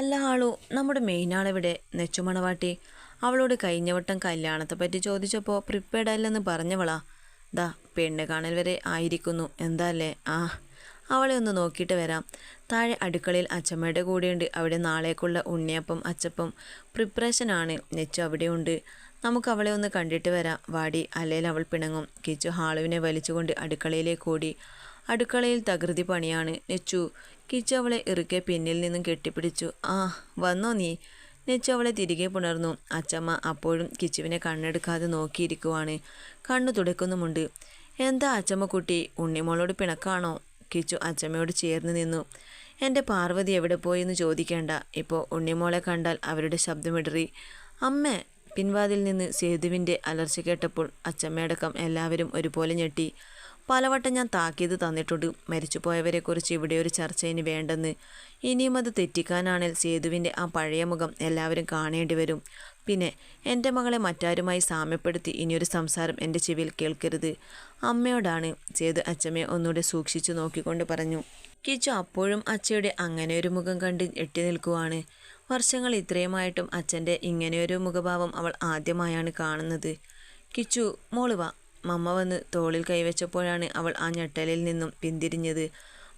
അല്ല ആളു. നമ്മുടെ മെയിൻ ആളെവിടെ നെച്ചുമണവാട്ടി അവളോട് കഴിഞ്ഞ വട്ടം കല്യാണത്തെ പറ്റി ചോദിച്ചപ്പോൾ പ്രിപ്പേർഡ് അല്ലെന്ന് പറഞ്ഞവളാ. ദാ പെണ്ണ് കാണൽ വരെ ആയിരിക്കുന്നു. എന്താല്ലേ ആ അവളെ ഒന്ന് നോക്കിയിട്ട് വരാം. താഴെ അടുക്കളയിൽ അച്ചമ്മയുടെ കൂടെയുണ്ട്. അവിടെ നാളേക്കുള്ള ഉണ്ണിയപ്പം അച്ചപ്പം പ്രിപ്പറേഷനാണ് നെച്ചു അവിടെയുണ്ട്. നമുക്ക് അവളെ ഒന്ന് കണ്ടിട്ട് വരാം. വാടി അല്ലെങ്കിൽ അവൾ പിണങ്ങും. കിച്ചു ഹാളുവിനെ വലിച്ചുകൊണ്ട് അടുക്കളയിലേക്ക് ഓടി. അടുക്കളയിൽ തകൃതി പണിയാണ്. നെച്ചു കിച്ചു അവളെ ഇറുക്കെ പിന്നിൽ നിന്നും കെട്ടിപ്പിടിച്ചു. ആ വന്നോ നീ? നെച്ചു അവളെ തിരികെ പുണർന്നു. അച്ചമ്മ അപ്പോഴും കിച്ചുവിനെ കണ്ണെടുക്കാതെ നോക്കിയിരിക്കുവാണ്. കണ്ണു തുടക്കുന്നുമുണ്ട്. എന്താ അച്ചമ്മ കുട്ടി ഉണ്ണിമോളോട് പിണക്കാണോ? കിച്ചു അച്ചമ്മയോട് ചേർന്ന് നിന്നു. എന്റെ പാർവതി എവിടെ പോയി എന്ന് ചോദിക്കേണ്ട. ഇപ്പോൾ ഉണ്ണിമോളെ കണ്ടാൽ അവരുടെ ശബ്ദമിടറി. അമ്മ പിൻവാതിൽ നിന്ന് സേതുവിന്റെ അലർച്ച കേട്ടപ്പോൾ അച്ചമ്മയടക്കം എല്ലാവരും ഒരുപോലെ ഞെട്ടി. പലവട്ടം ഞാൻ താക്കീത് തന്നിട്ടുണ്ട്. മരിച്ചുപോയവരെക്കുറിച്ച് ഇവിടെ ഒരു ചർച്ച ഇനി വേണ്ടെന്ന്. ഇനിയും അത് തെറ്റിക്കാനാണെങ്കിൽ സേതുവിന്റെ ആ പഴയ മുഖം എല്ലാവരും കാണേണ്ടി വരും. പിന്നെ എന്റെ മകളെ മറ്റാരുമായി സാമ്യപ്പെടുത്തി ഇനിയൊരു സംസാരം എന്റെ ചെവിയിൽ കേൾക്കരുത്. അമ്മയോടാണ് സേതു അച്ഛമ്മയെ ഒന്നുകൂടെ സൂക്ഷിച്ചു നോക്കിക്കൊണ്ട് പറഞ്ഞു. കിച്ചു അപ്പോഴും അച്ഛയുടെ അങ്ങനെ ഒരു മുഖം കണ്ട് എട്ടി നിൽക്കുവാണ്. വർഷങ്ങൾ ഇത്രയുമായിട്ടും അച്ഛന്റെ ഇങ്ങനെയൊരു മുഖഭാവം അവൾ ആദ്യമായാണ് കാണുന്നത്. കിച്ചു മോൾ വാ. മമ്മ വന്ന് തോളിൽ കൈവച്ചപ്പോഴാണ് അവൾ ആ ഞെട്ടലിൽ നിന്നും പിന്തിരിഞ്ഞത്.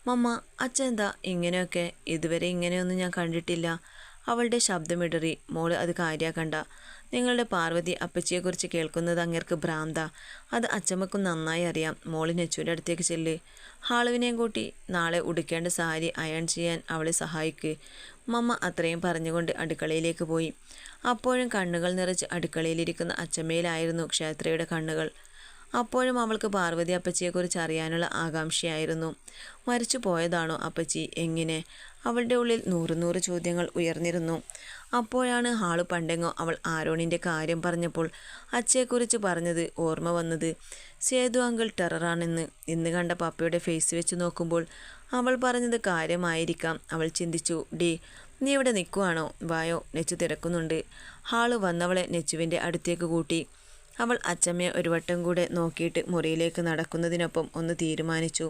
മമ്മ അച്ഛൻ എന്താ? ഇങ്ങനെയൊക്കെ? ഇതുവരെ ഇങ്ങനെയൊന്നും ഞാൻ കണ്ടിട്ടില്ല. അവളുടെ ശബ്ദമിടറി മോൾ അത് കാര്യാക്കണ്ട നിങ്ങളുടെ പാർവതി അപ്പച്ചിയെക്കുറിച്ച് കേൾക്കുന്നത് അങ്ങേർക്ക് ഭ്രാന്ത. അത് അച്ചമ്മക്കും നന്നായി അറിയാം. മോൾ നെച്ചൂന്റെ അടുത്തേക്ക് ചെല്ല്. ഹാളുവിനെയും കൂട്ടി നാളെ ഉടുക്കേണ്ട സാരി അയൺ ചെയ്യാൻ അവളെ സഹായിക്ക്. മമ്മ അത്രയും പറഞ്ഞുകൊണ്ട് അടുക്കളയിലേക്ക് പോയി. അപ്പോഴും കണ്ണുകൾ നിറച്ച് അടുക്കളയിലിരിക്കുന്ന അച്ചമ്മയിലായിരുന്നു ക്ഷേത്രയുടെ കണ്ണുകൾ. അപ്പോഴും അവൾക്ക് പാർവതി അപ്പച്ചിയെക്കുറിച്ച് അറിയാനുള്ള ആകാംക്ഷയായിരുന്നു. മരിച്ചു പോയതാണോ അപ്പച്ചി? എങ്ങനെ? അവളുടെ ഉള്ളിൽ നൂറ് നൂറ് ചോദ്യങ്ങൾ ഉയർന്നിരുന്നു. അപ്പോഴാണ് ഹാൾ പണ്ടെങ്ങോ അവൾ ആരോണിന്റെ കാര്യം പറഞ്ഞപ്പോൾ അച്ഛയെക്കുറിച്ച് പറഞ്ഞത് ഓർമ്മ വന്നത്. സേതു അങ്കിൾ ടെററാണെന്ന്. ഇന്ന് കണ്ട പപ്പയുടെ ഫേസ് വെച്ച് നോക്കുമ്പോൾ അവൾ പറഞ്ഞത് കാര്യമായിരിക്കാം. അവൾ ചിന്തിച്ചു ഡി നീ ഇവിടെ നിൽക്കുവാണോ വായോ നെച്ചു തിരക്കുന്നുണ്ട്. ഹാൾ വന്നവളെ നെച്ചുവിന്റെ അടുത്തേക്ക് കൂട്ടി. അവൾ അച്ചമ്മയെ ഒരു വട്ടം കൂടെ നോക്കിയിട്ട് മുറിയിലേക്ക് നടക്കുന്നതിനൊപ്പം ഒന്ന് തീരുമാനിച്ചു.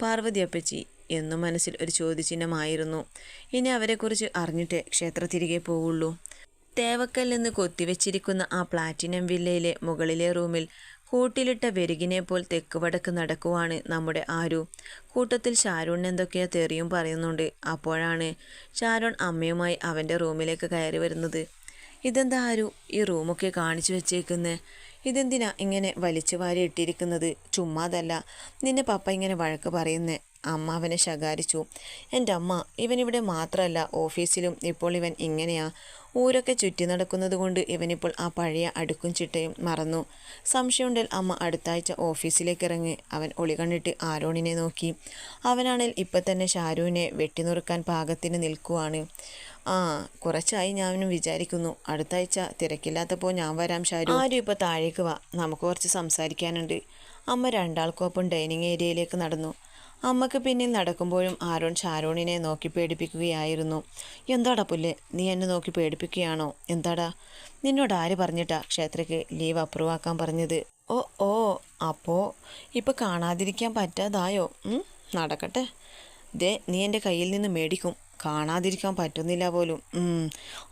പാർവതി അപ്പച്ചി എന്നും മനസ്സിൽ ഒരു ചോദ്യചിഹ്നമായിരുന്നു. ഇനി അവരെക്കുറിച്ച് അറിഞ്ഞിട്ട് ക്ഷേത്ര തിരികെ പോവുള്ളൂ. തേവക്കൽ നിന്ന് കൊത്തിവെച്ചിരിക്കുന്ന ആ പ്ലാറ്റിനം വില്ലയിലെ മുകളിലെ റൂമിൽ കൂട്ടിലിട്ട വെരുകിനെ പോൽ തെക്ക് വടക്ക് നടക്കുവാണ് നമ്മുടെ ആരു. കൂട്ടത്തിൽ ഷാരൂൺ എന്തൊക്കെയാ തെറിയും പറയുന്നുണ്ട്. അപ്പോഴാണ് ഷാരൂൺ അമ്മയുമായി അവന്റെ റൂമിലേക്ക് കയറി വരുന്നത്. ഇതെന്താ ആരു ഈ റൂമൊക്കെ കാണിച്ചു വെച്ചേക്കുന്നത് ഇതെന്തിനാ ഇങ്ങനെ വലിച്ചു വാരി ഇട്ടിരിക്കുന്നത്? ചുമ്മാതല്ല. നിന്നെ പപ്പ ഇങ്ങനെ വഴക്ക് പറയുന്നേ. അമ്മ അവനെ ശകാരിച്ചു. എന്റെ അമ്മ ഇവനിവിടെ മാത്രമല്ല ഓഫീസിലും ഇപ്പോൾ ഇവൻ ഇങ്ങനെയാ. ഊരൊക്കെ ചുറ്റി നടക്കുന്നത് കൊണ്ട് ഇവനിപ്പോൾ ആ പഴയ അടുക്കും ചിട്ടയും മറന്നു. സംശയമുണ്ടെങ്കിൽ അമ്മ അടുത്താഴ്ച ഓഫീസിലേക്ക് ഇറങ്ങി അവൻ ഒളികണ്ണിട്ട് ആരോണിനെ നോക്കി. അവനാണെങ്കിൽ ഇപ്പം തന്നെ ഷാരൂവിനെ വെട്ടിനുറുക്കാൻ പാകത്തിന് നിൽക്കുവാണ്. ആ കുറച്ചായി ഞാനും വിചാരിക്കുന്നു. അടുത്താഴ്ച തിരക്കില്ലാത്തപ്പോൾ ഞാൻ വരാം ഷാരു. ആരും ഇപ്പോൾ താഴേക്ക് വാ. നമുക്ക് കുറച്ച് സംസാരിക്കാനുണ്ട്. അമ്മ രണ്ടാൾക്കൊപ്പം ഡൈനിങ് ഏരിയയിലേക്ക് നടന്നു. അമ്മയ്ക്ക് പിന്നിൽ നടക്കുമ്പോഴും ആരോൺ ഷാരോണിനെ നോക്കി പേടിപ്പിക്കുകയായിരുന്നു. എന്താടാ പുല്ല്? നീ എന്നെ നോക്കി പേടിപ്പിക്കുകയാണോ? എന്താടാ? നിന്നോട് ആര് പറഞ്ഞിട്ടാ ക്ഷേത്രയ്ക്ക് ലീവ് അപ്രൂവ് ആക്കാൻ പറഞ്ഞത്? ഓ ഓ അപ്പോൾ ഇപ്പോൾ കാണാതിരിക്കാൻ പറ്റാതായോ? നടക്കട്ടെ. ദേ നീ എന്റെ കയ്യിൽ നിന്ന് മേടിക്കും. കാണാതിരിക്കാൻ പറ്റുന്നില്ല പോലും.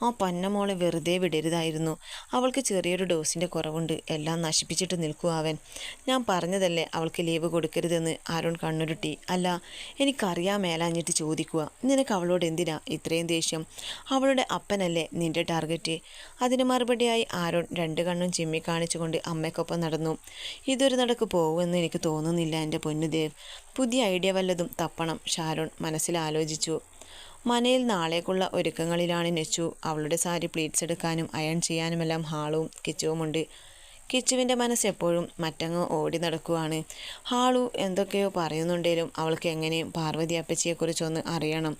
ആ പന്നമോളെ വെറുതെ വിടരുതായിരുന്നു. അവൾക്ക് ചെറിയൊരു ഡോസിന്റെ കുറവുണ്ട്. എല്ലാം നശിപ്പിച്ചിട്ട് നിൽക്കുക അവൻ. ഞാൻ പറഞ്ഞതല്ലേ അവൾക്ക് ലീവ് കൊടുക്കരുതെന്ന് ആരോൺ കണ്ണുരുട്ടി. അല്ല എനിക്കറിയാൻ മേലാഞ്ഞിട്ട് ചോദിക്കുക. നിനക്ക് അവളോട് എന്തിനാ ഇത്രയും ദേഷ്യം? അവളുടെ അപ്പനല്ലേ നിന്റെ ടാർഗറ്റ്? അതിന് മറുപടിയായി ആരോൺ രണ്ട് കണ്ണും ചിമ്മി കാണിച്ചുകൊണ്ട് അമ്മയ്ക്കൊപ്പം നടന്നു. ഇതൊരു നടക്ക് പോകുമെന്ന് എനിക്ക് തോന്നുന്നില്ല എന്റെ പൊന്നുദേവ്. പുതിയ ഐഡിയ വല്ലതും തപ്പണം ഷാരോൺ മനസ്സിൽ ആലോചിച്ചു. മനയിൽ നാളേക്കുള്ള ഒരുക്കങ്ങളിലാണ് നെച്ചു. അവളുടെ സാരി പ്ലീറ്റ്സ് എടുക്കാനും അയൺ ചെയ്യാനുമെല്ലാം ഹാളും കിച്ചുവുമുണ്ട്. കിച്ചുവിന്റെ മനസ്സ് എപ്പോഴും മറ്റങ്ങ് ഓടി നടക്കുവാണ്. ഹാളു എന്തൊക്കെയോ പറയുന്നുണ്ടേലും അവൾക്ക് എങ്ങനെയും പാർവതി അപ്പച്ചിയെക്കുറിച്ചൊന്ന് അറിയണം.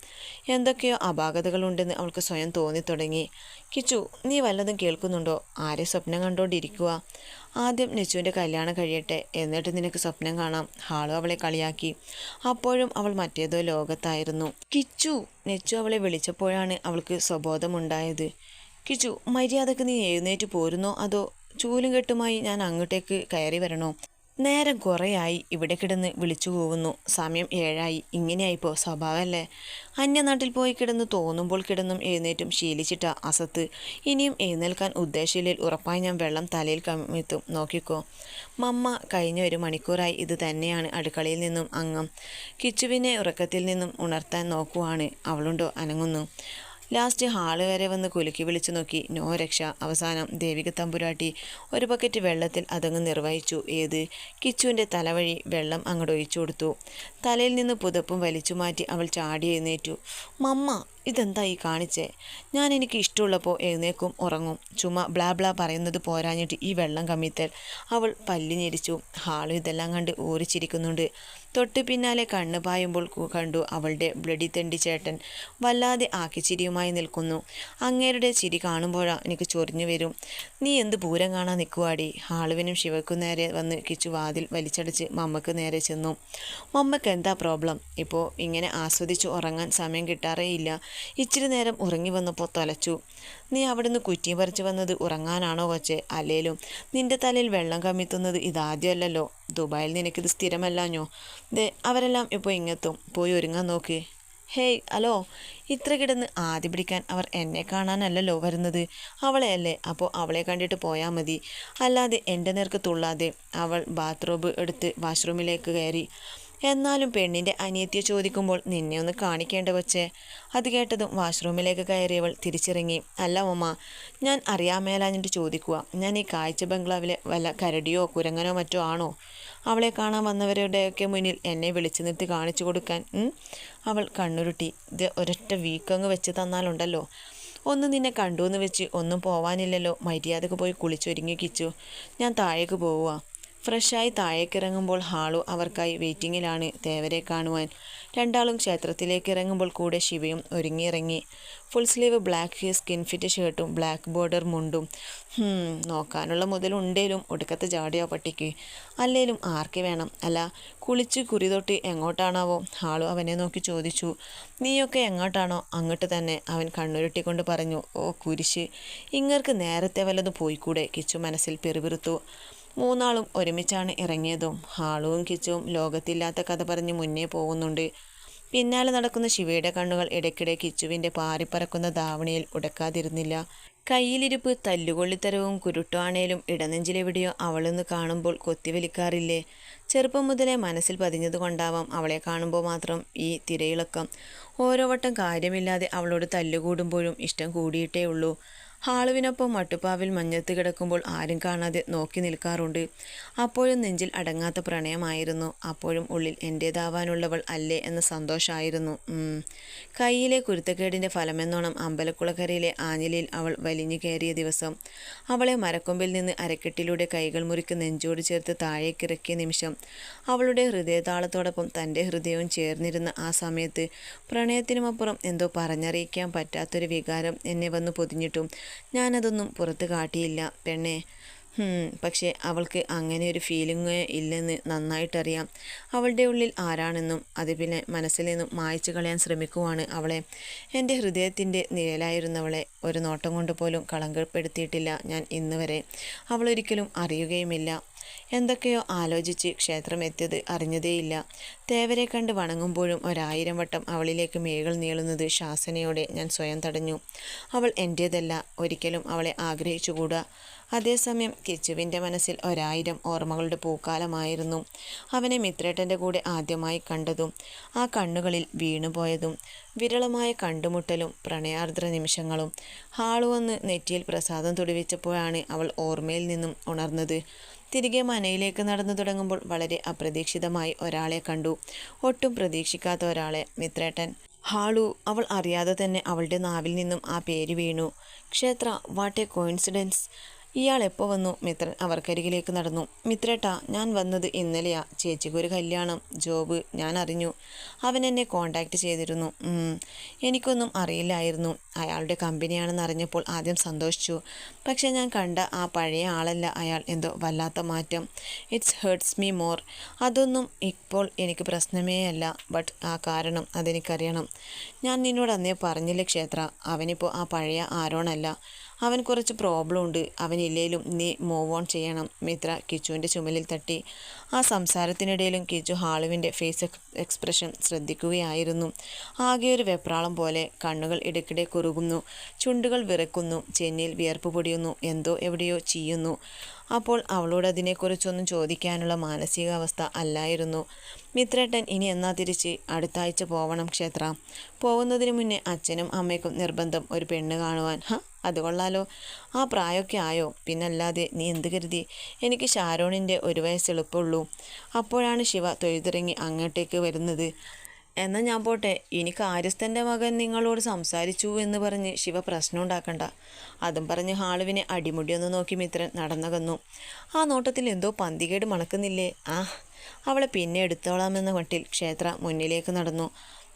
എന്തൊക്കെയോ അപാകതകളുണ്ടെന്ന് അവൾക്ക് സ്വയം തോന്നിത്തുടങ്ങി. കിച്ചു നീ വല്ലതും കേൾക്കുന്നുണ്ടോ? ആരെ സ്വപ്നം കണ്ടോണ്ടിരിക്കുക ആദ്യം നെച്ചുവിന്റെ കല്യാണം കഴിയട്ടെ എന്നിട്ട് നിനക്ക് സ്വപ്നം കാണാം. ഹാളു അവളെ കളിയാക്കി. അപ്പോഴും അവൾ മറ്റേതോ ലോകത്തായിരുന്നു. കിച്ചു നെച്ചു അവളെ വിളിച്ചപ്പോഴാണ് അവൾക്ക് സ്വബോധമുണ്ടായത്. കിച്ചു മര്യാദയ്ക്ക് നീ എഴുന്നേറ്റ് പോരുന്നോ അതോ ചൂലും കെട്ടുമായി ഞാൻ അങ്ങോട്ടേക്ക് കയറി വരണോ? നേരം കുറേയായി ഇവിടെ കിടന്ന് വിളിച്ചു പോകുന്നു സമയം ഏഴായി. ഇങ്ങനെയായിപ്പോൾ സ്വഭാവമല്ലേ അന്യനാട്ടിൽ പോയി കിടന്ന് തോന്നുമ്പോൾ കിടന്നും എഴുന്നേറ്റും ശീലിച്ചിട്ട അസത്ത്. ഇനിയും എഴുന്നേൽക്കാൻ ഉദ്ദേശിച്ചില്ലിൽ ഉറപ്പായി ഞാൻ വെള്ളം തലയിൽ കമ്മിത്തും. നോക്കിക്കോ. മമ്മ കഴിഞ്ഞ ഒരു മണിക്കൂറായി ഇത് തന്നെയാണ് അടുക്കളയിൽ നിന്നും അങ്ങം കിച്ചുവിനെ ഉറക്കത്തിൽ നിന്നും ഉണർത്താൻ നോക്കുവാണ്. അവളുണ്ടോ? അനങ്ങുന്നു. ലാസ്റ്റ് ഹാൾ വരെ വന്ന് കുലുക്കി വിളിച്ചു നോക്കി. നോ രക്ഷ. അവസാനം ദേവിക തമ്പുരാട്ടി ഒരു ബക്കറ്റ് വെള്ളത്തിൽ അതങ്ങ് നിർവഹിച്ചു. ഏത്? കിച്ചുവിന്റെ തലവഴി വെള്ളം അങ്ങോട്ട് ഒഴിച്ചു കൊടുത്തു. തലയിൽ നിന്ന് പുതപ്പും വലിച്ചു മാറ്റി അവൾ ചാടി എഴുന്നേറ്റു. മമ്മ ഇതെന്താ ഈ കാണിച്ചേ? ഞാൻ എനിക്ക് ഇഷ്ടമുള്ളപ്പോൾ എഴുന്നേക്കും ഉറങ്ങും. ചുമ ബ്ലാ ബ്ലാ പറയുന്നത് പോരാഞ്ഞിട്ട് ഈ വെള്ളം കമ്മിത്തൽ. അവൾ പല്ലിഞ്ഞിരിച്ചു ഹാൾ ഇതെല്ലാം കണ്ട് ഊറിച്ചിരിക്കുന്നുണ്ട് തൊട്ട് പിന്നാലെ കണ്ണ് പായുമ്പോൾ കണ്ടു അവളുടെ ബ്ലഡി തെണ്ടി ചേട്ടൻ വല്ലാതെ ആക്കിച്ചിരിയുമായി നിൽക്കുന്നു. അങ്ങേരുടെ ചിരി കാണുമ്പോഴാ എനിക്ക് ചൊറിഞ്ഞു വരും. നീ എന്ത് പൂരം കാണാൻ നിൽക്കുവാടി ഹാളുവിനും ശിവക്കും നേരെ വന്ന് കിച്ചു വാതിൽ വലിച്ചടച്ച് മമ്മക്ക് നേരെ ചെന്നു. മമ്മക്ക് എന്താ പ്രോബ്ലം? ഇപ്പോൾ ഇങ്ങനെ ആസ്വദിച്ച് ഉറങ്ങാൻ സമയം കിട്ടാറേ ഇല്ല ഇച്ചിരി നേരം ഉറങ്ങി വന്നപ്പോൾ തലച്ചു. നീ അവിടുന്ന് കുറ്റിയും പറിച്ചു വന്നത് ഉറങ്ങാനാണോ കൊച്ചെ? അല്ലേലും നിന്റെ തലയിൽ വെള്ളം കമ്മിത്തുന്നത് ഇതാദ്യമല്ലല്ലോ. ദുബായിൽ നിനക്കിത് സ്ഥിരമല്ലാഞ്ഞോ? ദേ അവരെല്ലാം ഇപ്പോൾ ഇങ്ങെത്തും. പോയി ഒരുങ്ങാൻ നോക്ക്. Hey hello. ഇത്ര കിടന്ന് ആദ്യ പിടിക്കാൻ അവർ എന്നെ കാണാനല്ലല്ലോ വരുന്നത്. അവളെയല്ലേ? അപ്പോൾ അവളെ കണ്ടിട്ട് പോയാൽ മതി. അല്ലാതെ എന്റെ നേർക്ക് തുള്ളാതെ അവൾ ബാത്റൂം എടുത്ത് വാഷ്റൂമിലേക്ക് കയറി. എന്നാലും പെണ്ണിന്റെ അനിയത്തിയെ ചോദിക്കുമ്പോൾ നിന്നെ ഒന്ന് കാണിക്കേണ്ട കൊച്ചേ. അത് കേട്ടതും വാഷ്റൂമിലേക്ക് കയറിയവൾ തിരിച്ചിറങ്ങി. അല്ല ഉമ്മ ഞാൻ അറിയാമേലാഞ്ഞിട്ട് ചോദിക്കുക ഞാൻ ഈ കാഴ്ച ബംഗ്ലാവിലെ വല്ല കരടിയോ കുരങ്ങനോ മറ്റോ ആണോ? അവളെ കാണാൻ വന്നവരുടെയൊക്കെ മുന്നിൽ എന്നെ വിളിച്ചു നിർത്തി കാണിച്ചു കൊടുക്കാൻ അവൾ കണ്ണുരുട്ടി. ഇത് ഒരൊറ്റ വീക്കങ്ങ് വെച്ച് തന്നാലുണ്ടല്ലോ. ഒന്ന് നിന്നെ കണ്ടു എന്ന് വെച്ച് ഒന്നും പോവാനില്ലല്ലോ. മര്യാദയ്ക്ക് പോയി കുളിച്ചൊരുങ്ങി കിച്ചു. ഞാൻ താഴേക്ക് പോവുക ഫ്രഷായി താഴേക്കിറങ്ങുമ്പോൾ ഹാളു അവർക്കായി വെയിറ്റിങ്ങിലാണ് തേവരെ കാണുവാൻ. രണ്ടാളും ക്ഷേത്രത്തിലേക്ക് ഇറങ്ങുമ്പോൾ കൂടെ ശിവയും ഒരുങ്ങിയിറങ്ങി. Full sleeve black skin fit ഷർട്ടും ബ്ലാക്ക് ബോർഡർ മുണ്ടും. നോക്കാനുള്ള മുതലുണ്ടേലും ഒടുക്കത്തെ ജാടിയോ പട്ടിക്ക്. അല്ലേലും ആർക്ക് വേണം? അല്ല കുളിച്ച് കുറി തൊട്ട് എങ്ങോട്ടാണാവോ? ഹാളു അവനെ നോക്കി ചോദിച്ചു. നീയൊക്കെ എങ്ങോട്ടാണോ? അങ്ങോട്ട് തന്നെ അവൻ കണ്ണുരുട്ടിക്കൊണ്ട് പറഞ്ഞു. ഓ കുരിശ്. ഇങ്ങർക്ക് നേരത്തെ വല്ലതും പോയിക്കൂടെ? കിച്ചു മനസ്സിൽ പെറുപിറുത്തു. മൂന്നാളും ഒരുമിച്ചാണ് ഇറങ്ങിയതും. ഹാളുവും കിച്ചുവും ലോകത്തില്ലാത്ത കഥ പറഞ്ഞ് മുന്നേ പോകുന്നുണ്ട്. പിന്നാലെ നടക്കുന്ന ശിവയുടെ കണ്ണുകൾ ഇടയ്ക്കിടെ കിച്ചുവിന്റെ പാറിപ്പറക്കുന്ന ധാവണിയിൽ ഉടക്കാതിരുന്നില്ല. കയ്യിലിരിപ്പ് തല്ലുകൊള്ളിത്തരവും കുരുട്ടാണേലും ഇടനെഞ്ചിലെവിടെയോ അവളൊന്ന് കാണുമ്പോൾ കൊത്തിവലിക്കാറില്ലേ ചെറുപ്പം മുതലേ മനസ്സിൽ പതിഞ്ഞതുകൊണ്ടാവാം അവളെ കാണുമ്പോൾ മാത്രം ഈ തിരയിളക്കം. ഓരോ വട്ടം കാര്യമില്ലാതെ അവളോട് തല്ലുകൂടുമ്പോഴും ഇഷ്ടം കൂടിയിട്ടേ ഉള്ളൂ ഹാളുവിനൊപ്പം മട്ടുപ്പാവിൽ മഞ്ഞത്ത് കിടക്കുമ്പോൾ ആരും കാണാതെ നോക്കി നിൽക്കാറുണ്ട്. അപ്പോഴും നെഞ്ചിൽ അടങ്ങാത്ത പ്രണയമായിരുന്നു. അപ്പോഴും ഉള്ളിൽ എന്റേതാവാനുള്ളവൾ അല്ലേ എന്ന സന്തോഷമായിരുന്നു കയ്യിലെ കുരുത്തക്കേടിന്റെ ഫലമെന്നോണം അമ്പലക്കുളക്കരയിലെ ആഞ്ഞിലിൽ അവൾ വലിഞ്ഞു കയറിയ ദിവസം അവളെ മരക്കൊമ്പിൽ നിന്ന് അരക്കെട്ടിലൂടെ കൈകൾ മുറിക്ക് നെഞ്ചോട് ചേർത്ത് താഴേക്കിറക്കിയ നിമിഷം അവളുടെ ഹൃദയതാളത്തോടൊപ്പം തന്റെ ഹൃദയവും ചേർന്നിരുന്ന ആ സമയത്ത് പ്രണയത്തിനുമപ്പുറം എന്തോ പറഞ്ഞറിയിക്കാൻ പറ്റാത്തൊരു വികാരം എന്നെ വന്ന് പൊതിഞ്ഞിട്ടും ഞാനതൊന്നും പുറത്ത് കാട്ടിയില്ല പെണ്ണെ. പക്ഷേ അവൾക്ക് അങ്ങനെ ഒരു ഫീലിംഗ് ഇല്ലെന്ന് നന്നായിട്ടറിയാം. അവളുടെ ഉള്ളിൽ ആരാണെന്നും അത് പിന്നെ മനസ്സിൽ നിന്നും മായ്ച്ചു കളയാൻ ശ്രമിക്കുവാണ് അവളെ. എന്റെ ഹൃദയത്തിന്റെ നിഴലായിരുന്നവളെ ഒരു നോട്ടം കൊണ്ട് പോലും കളങ്കപ്പെടുത്തിയിട്ടില്ല ഞാൻ ഇന്ന് വരെ. അവളൊരിക്കലും അറിയുകയുമില്ല. എന്തൊക്കെയോ ആലോചിച്ച് ക്ഷേത്രം എത്തിയത് അറിഞ്ഞതേയില്ല. തേവരെ കണ്ട് വണങ്ങുമ്പോഴും ഒരായിരം വട്ടം അവളിലേക്ക് മേകൾ നീളുന്നത് ശാസനയോടെ ഞാൻ സ്വയം തടഞ്ഞു. അവൾ എന്റേതല്ല ഒരിക്കലും അവളെ ആഗ്രഹിച്ചുകൂടാ. അതേസമയം കിച്ചുവിന്റെ മനസ്സിൽ ഒരായിരം ഓർമ്മകളുടെ പൂക്കാലമായിരുന്നു. അവനെ മിത്രേട്ടന്റെ കൂടെ ആദ്യമായി കണ്ടതും ആ കണ്ണുകളിൽ വീണുപോയതും വിരളമായ കണ്ടുമുട്ടലും പ്രണയാർദ്ര നിമിഷങ്ങളും ഹാളു വന്ന് നെറ്റിയിൽ പ്രസാദം തുടിവിച്ചപ്പോഴാണ് അവൾ ഓർമ്മയിൽ നിന്നും ഉണർന്നത്. തിരികെ മനയിലേക്ക് നടന്നു തുടങ്ങുമ്പോൾ വളരെ അപ്രതീക്ഷിതമായി ഒരാളെ കണ്ടു. ഒട്ടും പ്രതീക്ഷിക്കാത്ത ഒരാളെ മിത്രേട്ടൻ. ഹാളു അവൾ അറിയാതെ തന്നെ അവളുടെ നാവിൽ നിന്നും ആ പേര് വീണു. ക്ഷേത്ര വാട്ട് എ കോയിൻസിഡൻസ്. ഇയാൾ എപ്പോൾ വന്നു? മിത്രൻ അവർക്കരികിലേക്ക് നടന്നു. മിത്രേട്ടാ ഞാൻ വന്നത് ഇന്നലെയാ. ചേച്ചിക്ക് ഒരു കല്യാണം. ജോബ് ഞാൻ അറിഞ്ഞു. അവൻ എന്നെ കോണ്ടാക്ട് ചെയ്തിരുന്നു. എനിക്കൊന്നും അറിയില്ലായിരുന്നു. അയാളുടെ കമ്പനിയാണെന്ന് അറിഞ്ഞപ്പോൾ ആദ്യം സന്തോഷിച്ചു. പക്ഷെ ഞാൻ കണ്ട ആ പഴയ ആളല്ല അയാൾ. എന്തോ വല്ലാത്ത മാറ്റം. ഇറ്റ്സ് ഹേർട്സ് മീ മോർ അതൊന്നും ഇപ്പോൾ എനിക്ക് പ്രശ്നമേ അല്ല. ബട്ട് ആ കാരണം അതെനിക്കറിയണം. ഞാൻ നിന്നോട് അന്നേ പറഞ്ഞില്ലേ ക്ഷേത്ര? അവനിപ്പോൾ ആ പഴയ ആരോണല്ല. അവൻ കുറച്ച് പ്രോബ്ലം ഉണ്ട് അവനില്ലേലും നീ മൂവ് ഓൺ ചെയ്യണം. മിത്ര കിച്ചുവിന്റെ ചുമലിൽ തട്ടി. ആ സംസാരത്തിനിടയിലും കിച്ചു ഹാളുവിന്റെ ഫേസ് എക്സ്പ്രഷൻ ശ്രദ്ധിക്കുകയായിരുന്നു. ആകെ ഒരു വെപ്രാളം പോലെ കണ്ണുകൾ ഇടയ്ക്കിടെ കുറുകുന്നു. ചുണ്ടുകൾ വിറക്കുന്നു ചെന്നിൽ വിയർപ്പ് പൊടിയുന്നു. എന്തോ എവിടെയോ ചെയ്യുന്നു അപ്പോൾ അവളോട് അതിനെക്കുറിച്ചൊന്നും ചോദിക്കാനുള്ള മാനസികാവസ്ഥ അല്ലായിരുന്നു. മിത്രേട്ടൻ ഇനി എന്നാ തിരിച്ച്? അടുത്താഴ്ച പോവണം ക്ഷേത്ര. പോകുന്നതിന് മുന്നേ അച്ഛനും അമ്മയ്ക്കും നിർബന്ധം ഒരു പെണ്ണ് കാണുവാൻ. ഹാ അത് കൊള്ളാലോ. ആ പ്രായമൊക്കെ ആയോ? പിന്നല്ലാതെ നീ എന്ത് കരുതി? എനിക്ക് ഷാരോണിന്റെ ഒരു വയസ്സ് എളുപ്പമുള്ളൂ. അപ്പോഴാണ് ശിവ തൊഴുതിറങ്ങി അങ്ങോട്ടേക്ക് വരുന്നത്. എന്നാൽ ഞാൻ പോട്ടെ. ഇനി കാര്യസ്ഥന്റെ മകൻ നിങ്ങളോട് സംസാരിച്ചു എന്ന് പറഞ്ഞ് ശിവ പ്രശ്നം ഉണ്ടാക്കണ്ട. അതും പറഞ്ഞ് ഹാളുവിനെ അടിമുടിയൊന്ന് നോക്കി മിത്രൻ നടന്നകന്നു. ആ നോട്ടത്തിൽ എന്തോ പന്തികേട് മണക്കുന്നില്ലേ? ആ അവളെ പിന്നെ എടുത്തോളാമെന്ന മട്ടിൽ ക്ഷേത്ര മുന്നിലേക്ക് നടന്നു.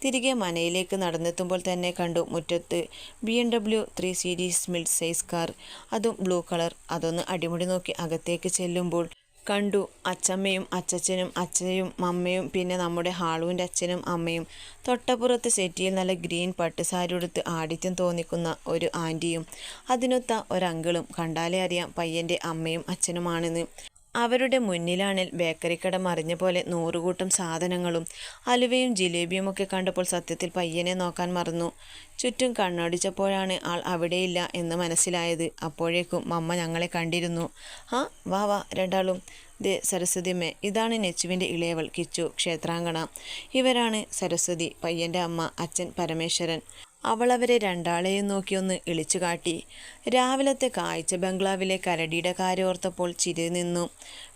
തിരികെ മനയിലേക്ക് നടന്നെത്തുമ്പോൾ തന്നെ കണ്ടു മുറ്റത്ത് B M W three series mid size car. അതും ബ്ലൂ കളർ. അതൊന്ന് അടിമുടി നോക്കി അകത്തേക്ക് ചെല്ലുമ്പോൾ കണ്ടു. അച്ചമ്മയും അച്ചച്ചനും അച്ഛയും അമ്മയും പിന്നെ നമ്മുടെ ഹാളുവിന്റെ അച്ഛനും അമ്മയും. തൊട്ടപ്പുറത്ത് സെറ്റിയിൽ നല്ല ഗ്രീൻ പട്ടുസാരി ഉടുത്ത് ആഡിത്യം തോന്നിക്കുന്ന ഒരു ആന്റിയും. അതിനൊത്ത ഒരങ്കിളും കണ്ടാലേ അറിയാം പയ്യന്റെ അമ്മയും അച്ഛനുമാണെന്ന്. അവരുടെ മുന്നിലാണിൽ ബേക്കറിക്കട മറിഞ്ഞ പോലെ നൂറുകൂട്ടം സാധനങ്ങളും അലുവയും ജിലേബിയും ഒക്കെ കണ്ടപ്പോൾ സത്യത്തിൽ പയ്യനെ നോക്കാൻ മറന്നു. ചുറ്റും കണ്ണടിച്ചപ്പോഴാണ് ആൾ അവിടെയില്ല എന്ന് മനസ്സിലായത്. അപ്പോഴേക്കും മമ്മ ഞങ്ങളെ കണ്ടിരുന്നു. ആ വാ വാ രണ്ടാളും ദേ സരസ്വതിയമ്മേ ഇതാണ് നെച്ചുവിന്റെ ഇളയവൾ കിച്ചു ക്ഷേത്രാങ്കണ. ഇവരാണ് സരസ്വതി പയ്യന്റെ അമ്മ അച്ഛൻ പരമേശ്വരൻ. അവളവരെ രണ്ടാളെയും നോക്കിയൊന്ന് ഇളിച്ചു കാട്ടി. രാവിലത്തെ കാഴ്ച ബംഗ്ലാവിലെ കരടിയുടെ കാര്യോർത്തപ്പോൾ ചിരി നിന്നു.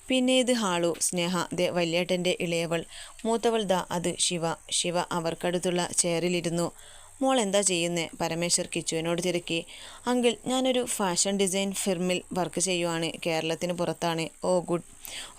പിന്നെ ഇത് ഹാളു സ്നേഹ ദേ വല്യേട്ടന്റെ ഇളയവൾ. മൂത്തവൾ ദാ അത് ശിവ. ശിവ അവർക്കടുത്തുള്ള ചെയറിലിരുന്നു. മോൾ എന്താ ചെയ്യുന്നേ? പരമേശ്വർ കിച്ചുവിനോട് തിരക്കി. അങ്കിൾ ഞാനൊരു ഫാഷൻ ഡിസൈൻ ഫിർമിൽ വർക്ക് ചെയ്യുവാണ്. കേരളത്തിന് പുറത്താണ്. ഓ ഗുഡ്.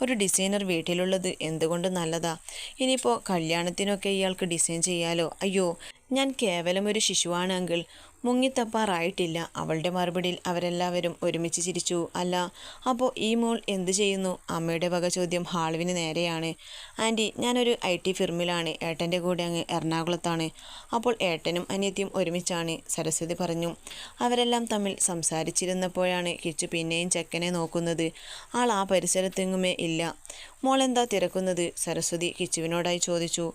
ഒരു ഡിസൈനർ വീട്ടിലുള്ളത് എന്തുകൊണ്ട് നല്ലതാ? ഇനിയിപ്പോൾ കല്യാണത്തിനൊക്കെ ഇയാൾക്ക് ഡിസൈൻ ചെയ്യാലോ? അയ്യോ ഞാൻ കേവലം ഒരു ശിശുവാണ് അങ്കിൾ. മുങ്ങിത്തപ്പാറായിട്ടില്ല. അവളുടെ മറുപടിയിൽ അവരെല്ലാവരും ഒരുമിച്ച് ചിരിച്ചു. അല്ല അപ്പോൾ ഈ മോൾ എന്ത് ചെയ്യുന്നു? അമ്മയുടെ വക ചോദ്യം ഹാളുവിന് നേരെയാണ്. ആന്റി ഞാനൊരു ഐ ടി ഫിർമിലാണ്. ഏട്ടന്റെ കൂടെ അങ്ങ് എറണാകുളത്താണ്. അപ്പോൾ ഏട്ടനും അനിയത്തിയും ഒരുമിച്ചാണ്. സരസ്വതി പറഞ്ഞു. അവരെല്ലാം തമ്മിൽ സംസാരിച്ചിരുന്നപ്പോഴാണ് കിച്ചു പിന്നെയും ചെക്കനെ നോക്കുന്നത്. ആൾ ആ പരിസരത്തെങ്ങുമേ ഇല്ല. മോളെന്താ തിരക്കുന്നത്? സരസ്വതി കിച്ചുവിനോടായി ചോദിച്ചു.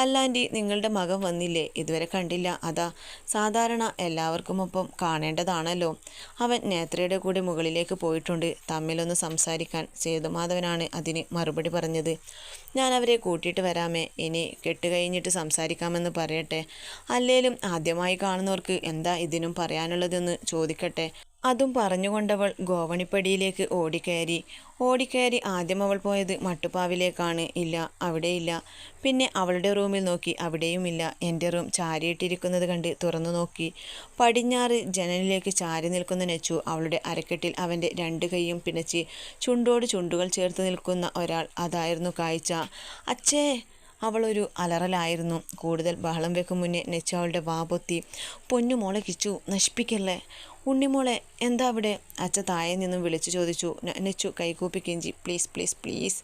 അല്ലാന്റി നിങ്ങളുടെ മകൻ വന്നില്ലേ? ഇതുവരെ കണ്ടില്ല. അതാ സാധാരണ എല്ലാവർക്കുമൊപ്പം കാണേണ്ടതാണല്ലോ. അവൻ നേത്രയുടെ കൂടെ മുകളിലേക്ക് പോയിട്ടുണ്ട്. തമ്മിലൊന്ന് സംസാരിക്കാൻ സേതുമാധവനാണ് അതിന് മറുപടി പറഞ്ഞത്. ഞാൻ അവരെ കൂട്ടിയിട്ട് വരാമേ. ഇനി കെട്ടുകഴിഞ്ഞിട്ട് സംസാരിക്കാമെന്ന് പറയട്ടെ. അല്ലേലും ആദ്യമായി കാണുന്നവർക്ക് എന്താ ഇതിനും പറയാനുള്ളതെന്ന് ചോദിക്കട്ടെ. അതും പറഞ്ഞുകൊണ്ടവൾ ഗോവണിപ്പടിയിലേക്ക് ഓടിക്കയറി. ഓടിക്കയറി ആദ്യം അവൾ പോയത് മട്ടുപ്പാവിലേക്കാണ്. ഇല്ല അവിടെയില്ല. പിന്നെ അവളുടെ റൂമിൽ നോക്കി അവിടെയുമില്ല. എന്റെ റൂം ചാരിയിട്ടിരിക്കുന്നത് കണ്ട് തുറന്നു നോക്കി. പടിഞ്ഞാറ് ജനലിലേക്ക് ചാരി നിൽക്കുന്ന നെച്ചു അവളുടെ അരക്കെട്ടിൽ അവന്റെ രണ്ട് കൈയും പിണച്ച് ചുണ്ടോട് ചുണ്ടുകൾ ചേർത്ത് നിൽക്കുന്ന ഒരാൾ. അതായിരുന്നു കാഴ്ച. അച്ഛേ അവളൊരു അലറലായിരുന്നു. കൂടുതൽ ബഹളം വെക്കും മുന്നേ നെച്ചു അവളുടെ വാപൊത്തി പൊന്നു മോളെ കിച്ചു നശിപ്പിക്കല്ലേ? ഉണ്ണിമോളെ എന്താ അവിടെ? അച്ഛ താഴെ നിന്നും വിളിച്ചു ചോദിച്ചു. നെച്ചു കൈകൂപ്പി കെഞ്ചി പ്ലീസ് പ്ലീസ് പ്ലീസ്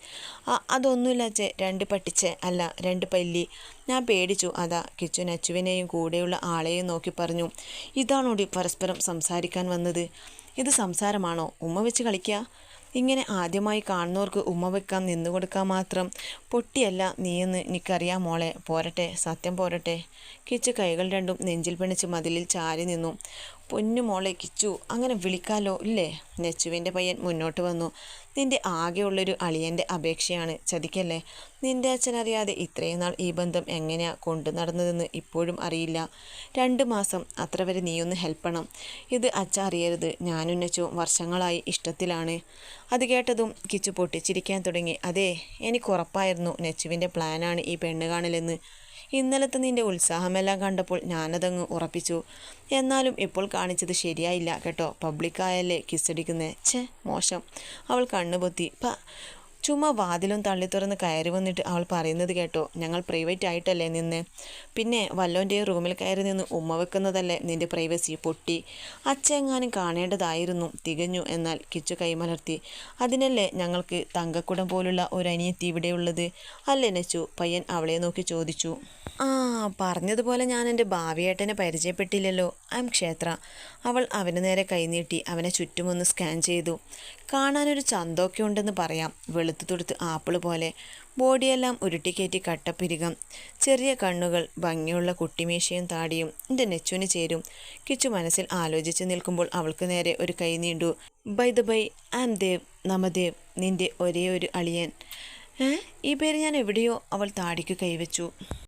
അതൊന്നുമില്ല അച്ഛ. രണ്ട് പട്ടിച്ച് അല്ല രണ്ട് പല്ലി. ഞാൻ പേടിച്ചു. അതാ കിച്ചു നച്ചുവിനെയും കൂടെയുള്ള ആളെയും നോക്കി പറഞ്ഞു. ഇതാണോടി പരസ്പരം സംസാരിക്കാൻ വന്നത്? ഇത് സംസാരമാണോ? ഉമ്മ വെച്ച് കളിക്കുക ഇങ്ങനെ ആദ്യമായി കാണുന്നവർക്ക് ഉമ്മ വെക്കാൻ നിന്നു കൊടുക്കാൻ മാത്രം. പൊട്ടിയല്ല നീയെന്ന് എനിക്കറിയാം മോളെ. പോരട്ടെ സത്യം പോരട്ടെ. കിച്ചു കൈകൾ രണ്ടും നെഞ്ചിൽ പിണിച്ച് മതിലിൽ ചാരി നിന്നു. പൊന്നു മോളെ കിച്ചു അങ്ങനെ വിളിക്കാലോ? ഇല്ലേ? നെച്ചുവിന്റെ പയ്യൻ മുന്നോട്ട് വന്നു. നിന്റെ ആകെയുള്ളൊരു അളിയന്റെ അപേക്ഷയാണ് ചതിക്കല്ലേ? നിന്റെ അച്ഛനറിയാതെ ഇത്രയും നാൾ ഈ ബന്ധം എങ്ങനെയാ കൊണ്ടു നടന്നതെന്ന് ഇപ്പോഴും അറിയില്ല. രണ്ട് മാസം അത്ര വരെ നീയൊന്ന് ഹെൽപ്പണം ഇത് അച്ഛ അറിയരുത്. ഞാനും നെച്ചും വർഷങ്ങളായി ഇഷ്ടത്തിലാണ്. അത് കേട്ടതും കിച്ചു പൊട്ടിച്ചിരിക്കാൻ തുടങ്ങി. അതെ എനിക്ക് ഉറപ്പായിരുന്നു നെച്ചുവിന്റെ പ്ലാനാണ് ഈ പെണ്ണ് കാണലെന്ന് ഇന്നലത്തെ നിന്റെ ഉത്സാഹമെല്ലാം കണ്ടപ്പോൾ ഞാനതങ്ങ് ഉറപ്പിച്ചു. എന്നാലും ഇപ്പോൾ കാണിച്ചത് ശരിയായില്ല കേട്ടോ. പബ്ലിക്കായല്ലേ കിസ്സടിക്കുന്നേ? ഛേ മോശം. അവൾ കണ്ണുപൊത്തി. പ ചുമ്മാ വാതിലും തള്ളി തുറന്ന് കയറി വന്നിട്ട് അവൾ പറയുന്നത് കേട്ടോ. ഞങ്ങൾ പ്രൈവറ്റ് ആയിട്ടല്ലേ നിന്ന്. പിന്നെ വല്ലോന്റെ റൂമിൽ കയറി നിന്ന് ഉമ്മ വെക്കുന്നതല്ലേ നിന്റെ പ്രൈവസി പൊട്ടി. അച്ഛെങ്ങാനും കാണേണ്ടതായിരുന്നു. തികഞ്ഞു എന്നാൽ കിച്ചു കൈമലർത്തി അതിനല്ലേ ഞങ്ങൾക്ക് തങ്കക്കുടം പോലുള്ള ഒരു അനിയത്തി ഇവിടെയുള്ളത് അല്ലേ നെച്ചു? പയ്യൻ അവളെ നോക്കി ചോദിച്ചു. ആ പറഞ്ഞതുപോലെ ഞാൻ എന്റെ ഭാവിയേട്ടനെ പരിചയപ്പെട്ടില്ലല്ലോ. ഐ എം ക്ഷേത്ര. അവൾ അവന് നേരെ കൈനീട്ടി അവനെ ചുറ്റുമൊന്ന് സ്കാൻ ചെയ്തു. കാണാനൊരു ചന്തമൊക്കെ ഉണ്ടെന്ന് പറയാം. വെളുത്തു തുടുത്ത് ആപ്പിൾ പോലെ. ബോഡിയെല്ലാം ഉരുട്ടിക്കയറ്റി കട്ടപ്പിരികം. ചെറിയ കണ്ണുകൾ ഭംഗിയുള്ള കുട്ടിമീശയും താടിയും എന്റെ നെച്ചുവിന് ചേരും. കിച്ചു മനസ്സിൽ ആലോചിച്ച് നിൽക്കുമ്പോൾ അവൾക്ക് നേരെ ഒരു കൈ നീണ്ടു. By the by I'm Dev Namdev നിന്റെ ഒരേ ഒരു അളിയൻ ഈ പേര് ഞാൻ എവിടെയോ? അവൾ താടിക്ക് കൈവച്ചു.